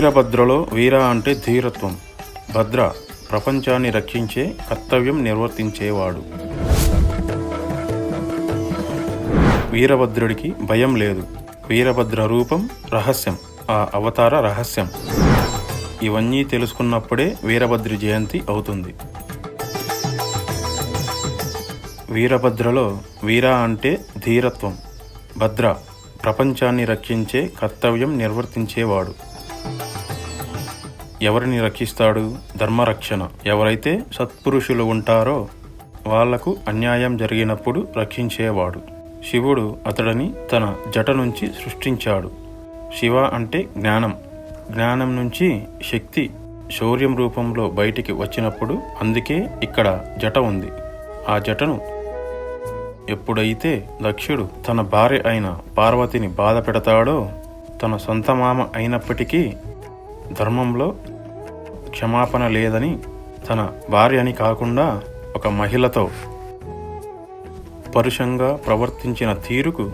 వీరభద్రలో వీర అంటే ధీరత్వం. భద్ర ప్రపంచాన్ని రక్షించే కర్తవ్యం నిర్వర్తించేవాడు. వీరభద్రుడికి భయం లేదు. వీరభద్ర రూపం రహస్యం ఆ అవతార రహస్యం. ఇవన్నీ తెలుసుకున్నప్పుడే వీరభద్రి జయంతి అవుతుంది. వీరభద్రలో వీర అంటే ధీరత్వం. భద్ర ప్రపంచాన్ని రక్షించే కర్తవ్యం నిర్వర్తించేవాడు. ఎవరిని రక్షిస్తాడు? ధర్మరక్షణ. ఎవరైతే సత్పురుషులు ఉంటారో వాళ్ళకు అన్యాయం జరిగినప్పుడు రక్షించేవాడు. శివుడు అతడిని తన జట నుంచి సృష్టించాడు. శివ అంటే జ్ఞానం. జ్ఞానం నుంచి శక్తి శౌర్యం రూపంలో బయటికి వచ్చినప్పుడు అందుకే ఇక్కడ జట ఉంది. ఆ జటను ఎప్పుడైతే దక్షుడు తన భార్య అయిన పార్వతిని బాధ పెడతాడో తన సొంత మామ అయినప్పటికీ ధర్మంలో క్షమాపణ లేదని తన భార్య అని కాకుండా ఒక మహిళతో పరుషంగా ప్రవర్తించిన తీరుకు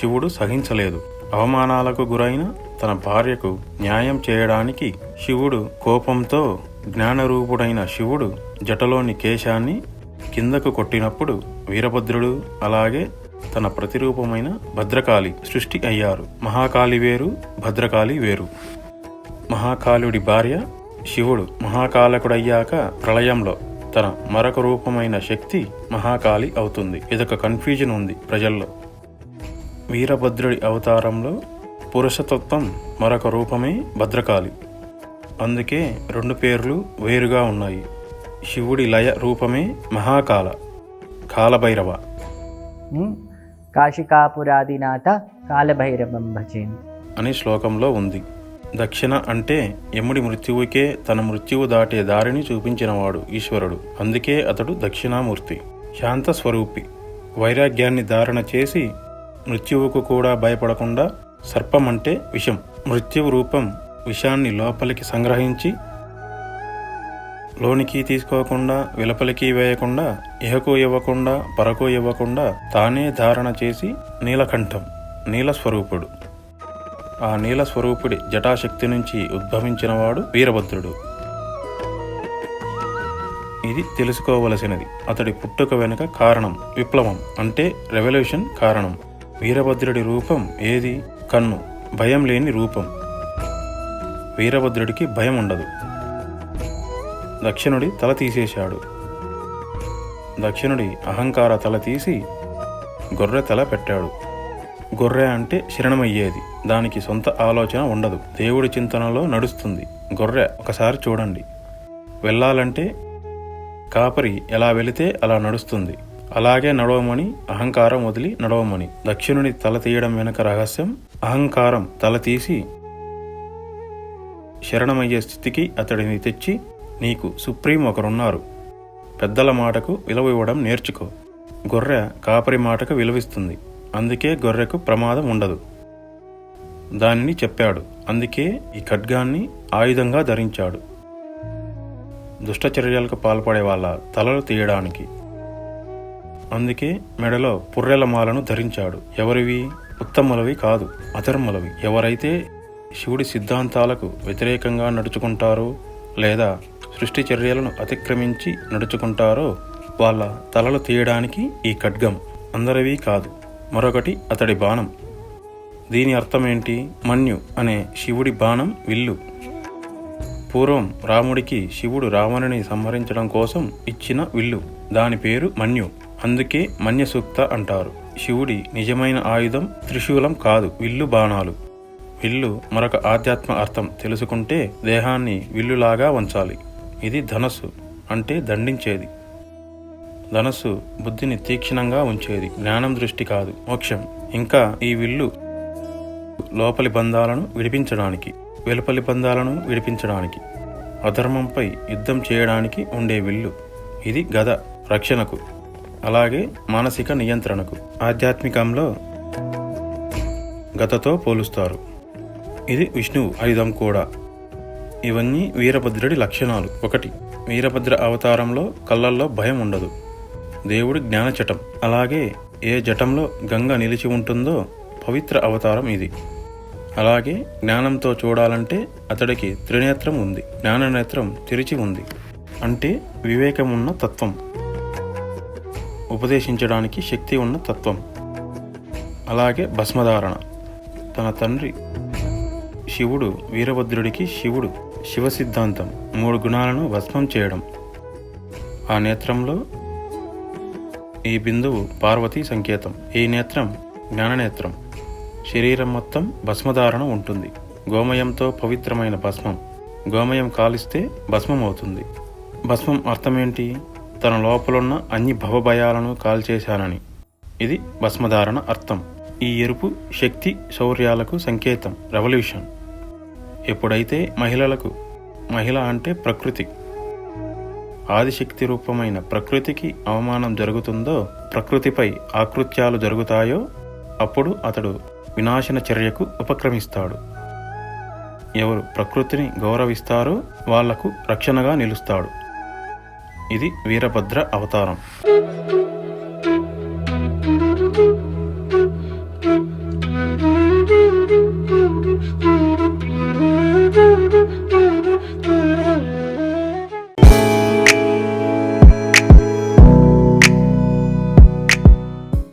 శివుడు సహించలేదు. అవమానాలకు గురైన తన భార్యకు న్యాయం చేయడానికి శివుడు కోపంతో జ్ఞానరూపుడైన శివుడు జటలోని కేశాన్ని కిందకు కొట్టినప్పుడు వీరభద్రుడు అలాగే తన ప్రతిరూపమైన భద్రకాళి సృష్టి అయ్యారు. మహాకాళి వేరు భద్రకాళి వేరు. మహాకాలుడి భార్య శివుడు మహాకాలకుడయ్యాక ప్రళయంలో తన మరొక రూపమైన శక్తి మహాకాళి అవుతుంది. ఇదొక కన్ఫ్యూజన్ ఉంది ప్రజల్లో. వీరభద్రుడి అవతారంలో పురుషతత్వం మరొక రూపమే భద్రకాళి అందుకే రెండు పేర్లు వేరుగా ఉన్నాయి. శివుడి లయ రూపమే మహాకాల. కాలభైరవ. కాశికాపురాదినాథ కాలభైరవం భజేన్. అనే శ్లోకంలో ఉంది. దక్షిణ అంటే యముడి మృత్యువుకే తన మృత్యువు దాటే దారిని చూపించినవాడు ఈశ్వరుడు. అందుకే అతడు దక్షిణామూర్తి. శాంత స్వరూపి వైరాగ్యాన్ని ధారణ చేసి మృత్యువుకు కూడా భయపడకుండా సర్పం అంటే విషం. మృత్యువు రూపం విషాన్ని లోపలికి సంగ్రహించి లోనికి తీసుకోకుండా వెలుపలికి వేయకుండా ఇహకు ఇవ్వకుండా పరకు ఇవ్వకుండా తానే ధారణ చేసి నీలకంఠం నీలస్వరూపుడు. ఆ నీల స్వరూపుడి జటాశక్తి నుంచి ఉద్భవించినవాడు వీరభద్రుడు. ఇది తెలుసుకోవలసినది. అతడి పుట్టుక వెనుక కారణం విప్లవం అంటే రెవల్యూషన్ కారణం. వీరభద్రుడి రూపం ఏది? కన్ను. భయం లేని రూపం. వీరభద్రుడికి భయం ఉండదు. దక్షిణుడి తల తీసేశాడు. దక్షిణుడి అహంకార తల తీసి గొర్రె తల పెట్టాడు. గొర్రె అంటే శరణమయ్యేది. దానికి సొంత ఆలోచన ఉండదు. దేవుడి చింతనలో నడుస్తుంది. గొర్రె ఒకసారి చూడండి. వెళ్ళాలంటే కాపరి ఎలా వెళితే అలా నడుస్తుంది. అలాగే నడవమని అహంకారం వదిలి నడవమని. దక్షిణుని తల తీయడం వెనుక రహస్యం అహంకారం తల తీసి శరణమయ్యే స్థితికి అతడిని తెచ్చి నీకు సుప్రీం ఒకరున్నారు. పెద్దల మాటకు విలువ ఇవ్వడం నేర్చుకో. గొర్రె కాపరి మాటకు విలువిస్తుంది. అందుకే గొర్రెకు ప్రమాదం ఉండదు. దానిని చెప్పాడు. అందుకే ఈ ఖడ్గాన్ని ఆయుధంగా ధరించాడు. దుష్టచర్యలకు పాల్పడే వాళ్ళ తలలు తీయడానికి. అందుకే మెడలో పుర్రెల మాలను ధరించాడు. ఎవరివి? ఉత్తములవి కాదు అధర్మలవి. ఎవరైతే శివుడి సిద్ధాంతాలకు వ్యతిరేకంగా నడుచుకుంటారో లేదా సృష్టి చర్యలను అతిక్రమించి నడుచుకుంటారో వాళ్ళ తలలు తీయడానికి ఈ ఖడ్గం అందరివి కాదు. మరొకటి అతడి బాణం. దీని అర్థమేంటి? మన్యు అనే శివుడి బాణం విల్లు. పూర్వం రాముడికి శివుడు రావణుని సంహరించడం కోసం ఇచ్చిన విల్లు. దాని పేరు మన్యు. అందుకే మన్య సూక్త అంటారు. శివుడి నిజమైన ఆయుధం త్రిశూలం కాదు విల్లు బాణాలు. విల్లు మరొక ఆధ్యాత్మ అర్థం. తెలుసుకుంటే దేహాన్ని విల్లులాగా ఉంచాలి ఇది ధనస్సు అంటే దండించేది. ధనస్సు బుద్ధిని తీక్షణంగా ఉంచేది. జ్ఞానం దృష్టి కాదు మోక్షం. ఇంకా ఈ విల్లు లోపలి బంధాలను విడిపించడానికి వెలుపలి బంధాలను విడిపించడానికి అధర్మంపై యుద్ధం చేయడానికి ఉండే విల్లు. ఇది గద రక్షణకు అలాగే మానసిక నియంత్రణకు ఆధ్యాత్మికంలో గతతో పోలుస్తారు. ఇది విష్ణువు ఆయుధం కూడా. ఇవన్నీ వీరభద్రుడి లక్షణాలు. ఒకటి వీరభద్ర అవతారంలో కళ్ళల్లో భయం ఉండదు. దేవుడి జ్ఞానచటం. అలాగే ఏ జటంలో గంగ నిలిచి ఉంటుందో పవిత్ర అవతారం ఇది. అలాగే జ్ఞానంతో చూడాలంటే అతడికి త్రినేత్రం ఉంది. జ్ఞాననేత్రం తెరిచి ఉంది. అంటే వివేకమున్న తత్వం. ఉపదేశించడానికి శక్తి ఉన్న తత్వం. అలాగే భస్మధారణ. తన తండ్రి శివుడు వీరభద్రుడికి శివుడు శివ సిద్ధాంతం మూడు గుణాలను భస్మం చేయడం. ఆ నేత్రంలో ఈ బిందువు పార్వతీ సంకేతం. ఈ నేత్రం జ్ఞాననేత్రం. శరీరం మొత్తం భస్మధారణ ఉంటుంది. గోమయంతో పవిత్రమైన భస్మం. గోమయం కాలిస్తే భస్మం అవుతుంది. భస్మం అర్థమేంటి? తన లోపలున్న అన్ని భవభయాలను కాల్చేశానని. ఇది భస్మధారణ అర్థం. ఈ ఎరుపు శక్తి శౌర్యాలకు సంకేతం. రెవల్యూషన్. ఎప్పుడైతే మహిళలకు మహిళ అంటే ప్రకృతి. ఆదిశక్తి రూపమైన ప్రకృతికి అవమానం జరుగుతుందో ప్రకృతిపై ఆకృత్యాలు జరుగుతాయో అప్పుడు అతడు వినాశన చర్యకు ఉపక్రమిస్తాడు. ఎవరు ప్రకృతిని గౌరవిస్తారో వాళ్ళకు రక్షణగా నిలుస్తాడు. ఇది వీరభద్ర అవతారం.